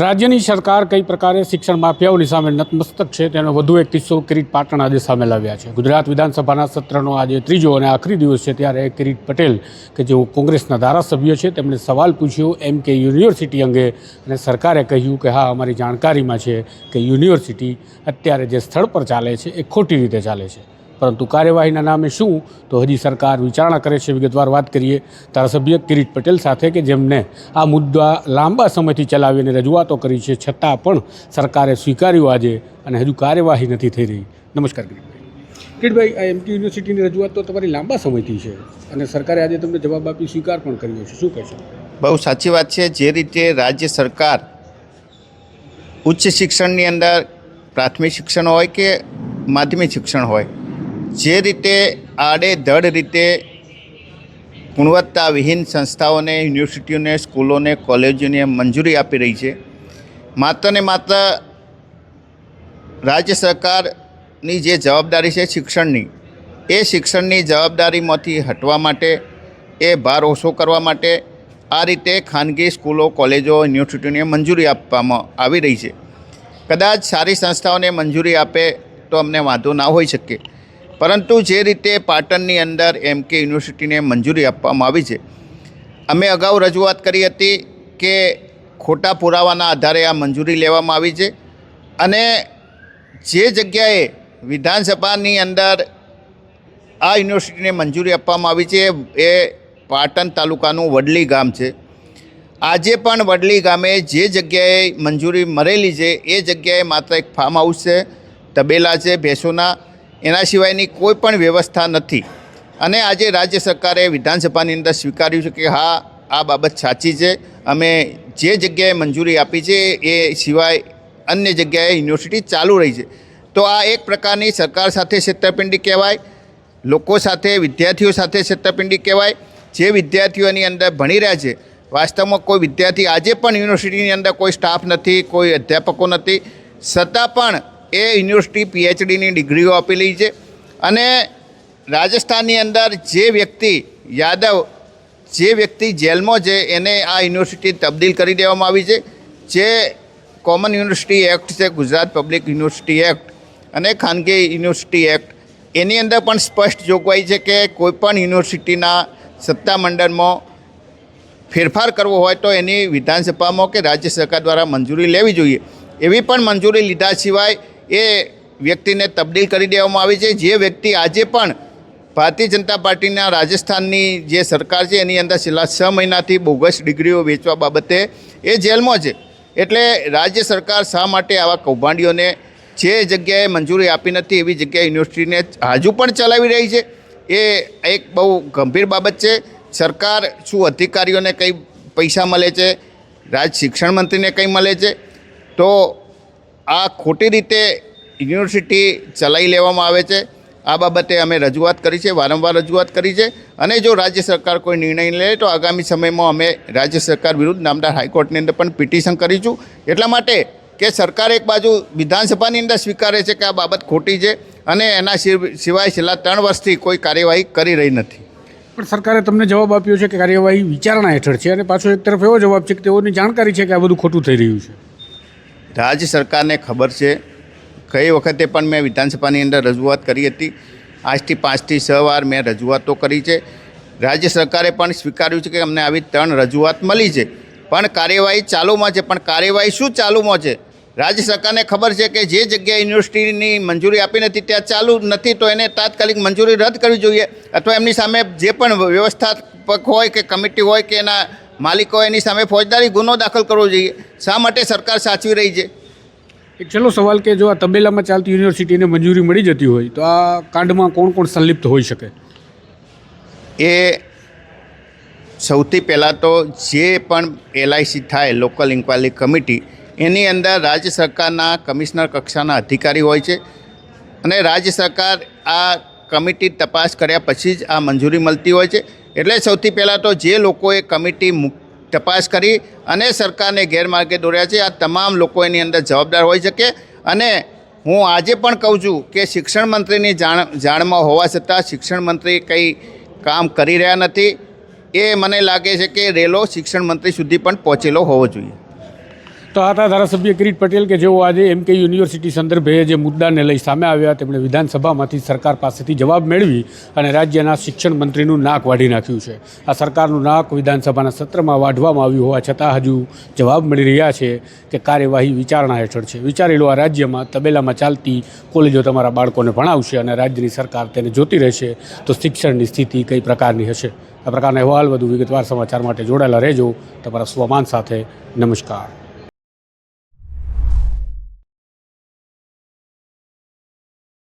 રાજ્યની સરકાર કઈ પ્રકારે શિક્ષણ માફિયાઓની સામે નતમસ્તક છે તેનો વધુ એક કિસ્સો કિરીટ પાટણ આજે સામે લાવ્યા છે. ગુજરાત વિધાનસભાના સત્રનો આજે ત્રીજો અને આખરી દિવસ છે ત્યારે કિરીટ પટેલ, કે જેઓ કોંગ્રેસના ધારાસભ્ય છે, તેમણે સવાલ પૂછ્યો એમ કે યુનિવર્સિટી અંગે અને સરકારે કહ્યું કે હા, અમારી જાણકારીમાં છે કે યુનિવર્સિટી અત્યારે જે સ્થળ પર ચાલે છે એ ખોટી રીતે ચાલે છે. પરંતુ કાર્યવાહીના નામે શું? તો હજી સરકાર વિચારણા કરે છે. વિગતવાર વાત કરીએ ધારાસભ્ય કિરીટ પટેલ સાથે કે જેમને આ મુદ્દા લાંબા સમયથી ચલાવીને રજૂઆતો કરી છે છતાં પણ સરકારે સ્વીકાર્યું આજે અને હજુ કાર્યવાહી નથી થઈ રહી. નમસ્કાર કિરીટભાઈ કિરીટભાઈ આ એમટી યુનિવર્સિટીની રજૂઆત તો તમારી લાંબા સમયથી છે અને સરકારે આજે તમને જવાબ આપી સ્વીકાર પણ કર્યો છે. શું કહેશો? બહુ સાચી વાત છે. જે રીતે રાજ્ય સરકાર ઉચ્ચ શિક્ષણની અંદર પ્રાથમિક શિક્ષણ હોય કે માધ્યમિક શિક્ષણ હોય જે રીતે આડેધડ રીતે ગુણવત્તાવિહીન સંસ્થાઓને, યુનિવર્સિટીઓને, સ્કૂલોને, કોલેજોને મંજૂરી આપી રહી છે. માત્ર ને માત્ર રાજ્ય સરકારની જે જવાબદારી છે શિક્ષણની, એ શિક્ષણની જવાબદારીમાંથી હટવા માટે, એ ભાર ઓછો કરવા માટે આ રીતે ખાનગી સ્કૂલો, કોલેજો, યુનિવર્સિટીઓને મંજૂરી આપવામાં આવી રહી છે. કદાચ સારી સંસ્થાઓને મંજૂરી આપે તો અમને વાંધો ના હોઈ શકે. પરંતુ જે રીતે પાટણની અંદર એમ કે યુનિવર્સિટીને મંજૂરી આપવામાં આવી છે, અમે અગાઉ રજૂઆત કરી હતી કે ખોટા પુરાવાના આધારે આ મંજૂરી લેવામાં આવી છે અને જે જગ્યાએ વિધાનસભાની અંદર આ યુનિવર્સિટીને મંજૂરી આપવામાં આવી છે, એ પાટણ તાલુકાનું વડલી ગામ છે. આજે પણ વડલી ગામે જે જગ્યાએ મંજૂરી મળેલી છે, એ જગ્યાએ માત્ર એક ફાર્મ હાઉસ છે, તબેલા છે, ભેંસોના એના સિવાયની કોઈ પણ વ્યવસ્થા નથી. અને આજે રાજ્ય સરકારે વિધાનસભાની અંદર સ્વીકાર્યું છે કે હા, આ બાબત સાચી છે. અમે જે જગ્યાએ મંજૂરી આપી છે, એ સિવાય અન્ય જગ્યાએ યુનિવર્સિટી ચાલુ રહી છે. તો આ એક પ્રકારની સરકાર સાથે છેતરપિંડી કહેવાય, લોકો સાથે, વિદ્યાર્થીઓ સાથે છેતરપિંડી કહેવાય. જે વિદ્યાર્થીઓની અંદર ભણી રહ્યા છે, વાસ્તવમાં કોઈ વિદ્યાર્થી આજે પણ યુનિવર્સિટીની અંદર કોઈ સ્ટાફ નથી, કોઈ અધ્યાપકો નથી. છતાં પણ એ યુનિવર્સિટી પીએચડીની ડિગ્રીઓ આપેલી છે. અને રાજસ્થાનની અંદર જે વ્યક્તિ યાદવ, જે વ્યક્તિ જેલમાં છે, એને આ યુનિવર્સિટી તબદીલ કરી દેવામાં આવી છે. જે કોમન યુનિવર્સિટી એક્ટ છે, ગુજરાત પબ્લિક યુનિવર્સિટી એક્ટ અને ખાનગી યુનિવર્સિટી એક્ટ, એની અંદર પણ સ્પષ્ટ જોગવાઈ છે કે કોઈપણ યુનિવર્સિટીના સત્તામંડળમાં ફેરફાર કરવો હોય તો એની વિધાનસભામાં કે રાજ્ય સરકાર દ્વારા મંજૂરી લેવી જોઈએ. એવી પણ મંજૂરી લીધા સિવાય એ વ્યક્તિને તબદીલ કરી દેવામાં આવી છે. જે વ્યક્તિ આજે પણ ભારતીય જનતા પાર્ટીના રાજસ્થાનની જે સરકાર છે, એની અંદર છેલ્લા છ મહિનાથી બોગસ ડિગ્રીઓ વેચવા બાબતે એ જેલમાં છે. એટલે રાજ્ય સરકાર શા માટે આવા કૌભાંડીઓને જે જગ્યાએ મંજૂરી આપી નથી, એવી જગ્યાએ યુનિવર્સિટીને હજુ પણ ચલાવી રહી છે, એ એક બહુ ગંભીર બાબત છે. સરકાર શું અધિકારીઓને કંઈ પૈસા મળે છે? રાજ શિક્ષણ મંત્રીને કંઈ મળે છે? તો આ ખોટી રીતે યુનિવર્સિટી ચલાવી લેવામાં આવે છે. આ બાબતે અમે રજૂઆત કરી છે, વારંવાર રજૂઆત કરી છે અને જો રાજ્ય સરકાર કોઈ નિર્ણય લે તો આગામી સમયમાં અમે રાજ્ય સરકાર વિરુદ્ધ નામદાર હાઈકોર્ટની અંદર પણ પિટિશન કરીશું. એટલા માટે કે સરકાર એક બાજુ વિધાનસભાની અંદર સ્વીકારે છે કે આ બાબત ખોટી છે અને એના સિવાય છેલ્લા ત્રણ વર્ષથી કોઈ કાર્યવાહી કરી રહી નથી. પણ સરકારે તમને જવાબ આપ્યો છે કે કાર્યવાહી વિચારણા હેઠળ છે અને પાછો એક તરફ એવો જવાબ છે કે તેઓની જાણકારી છે કે આ બધું ખોટું થઈ રહ્યું છે. રાજ્ય સરકારને ખબર છે. ગઈ વખતે પણ મેં વિધાનસભાની અંદર રજૂઆત કરી હતી. આજથી પાંચથી છ વાર મેં રજૂઆતો કરી છે. રાજ્ય સરકારે પણ સ્વીકાર્યું છે કે અમને આવી ત્રણ રજૂઆત મળી છે. પણ કાર્યવાહી ચાલુમાં છે. પણ કાર્યવાહી શું ચાલુમાં છે? રાજ્ય સરકારને ખબર છે કે જે જગ્યાએ યુનિવર્સિટીની મંજૂરી આપી નથી, ત્યાં ચાલુ નથી, તો એને તાત્કાલિક મંજૂરી રદ કરવી જોઈએ. અથવા એમની સામે જે પણ વ્યવસ્થાપક હોય કે કમિટી હોય કે એના માલિકો એની સામે ફોજદારી ગુનો દાખલ કરવો જોઈએ. શા માટે સરકાર સાચવી રહી છે? એક છેલ્લો સવાલ કે જો આ તબેલામાં ચાલતી યુનિવર્સિટીને મંજૂરી મળી જતી હોય તો આ કાંડમાં કોણ કોણ સંલિપ્ત હોઈ શકે? એ સૌથી પહેલાં તો જે પણ એલઆઈસી થાય લોકલ ઇન્ક્વાયરી કમિટી એની અંદર રાજ્ય સરકારના કમિશનર કક્ષાના અધિકારી હોય છે. અને રાજ્ય સરકાર આ કમિટી તપાસ કર્યા પછી જ આ મંજૂરી મળતી હોય છે. એટલે સૌથી પહેલાં તો જે લોકોએ કમિટી તપાસ કરી અને સરકારને ગેરમાર્ગે દોર્યા છે, આ તમામ લોકો એની અંદર જવાબદાર હોઈ શકે. અને હું આજે પણ કહું છું કે શિક્ષણ મંત્રીની જાણ જાણમાં હોવા છતાં શિક્ષણ મંત્રી કંઈ કામ કરી રહ્યા નથી. એ મને લાગે છે કે રેલો શિક્ષણ મંત્રી સુધી પણ પહોંચેલો હોવો જોઈએ. તો હતા ધારાસભ્ય કિરીટ પટેલ કે જેઓ આજે એમ કે યુનિવર્સિટી સંદર્ભે જે મુદ્દાને લઈ સામે આવ્યા, તેમણે વિધાનસભામાંથી સરકાર પાસેથી જવાબ મેળવી અને રાજ્યના શિક્ષણ મંત્રીનું નાક વાઢી નાખ્યું છે. આ સરકારનું નાક વિધાનસભાના સત્રમાં વાઢવામાં આવ્યું હોવા છતાં હજુ જવાબ મળી રહ્યા છે કે કાર્યવાહી વિચારણા હેઠળ છે. વિચારી લો આ રાજ્યમાં તબેલામાં ચાલતી કોલેજો તમારા બાળકોને ભણાવશે અને રાજ્યની સરકાર તેને જોતી રહેશે, તો શિક્ષણની સ્થિતિ કઈ પ્રકારની હશે? આ પ્રકારના અહેવાલ વધુ વિગતવાર સમાચાર માટે જોડાયેલા રહેજો. તમારા સ્વમાન સાથે નમસ્કાર.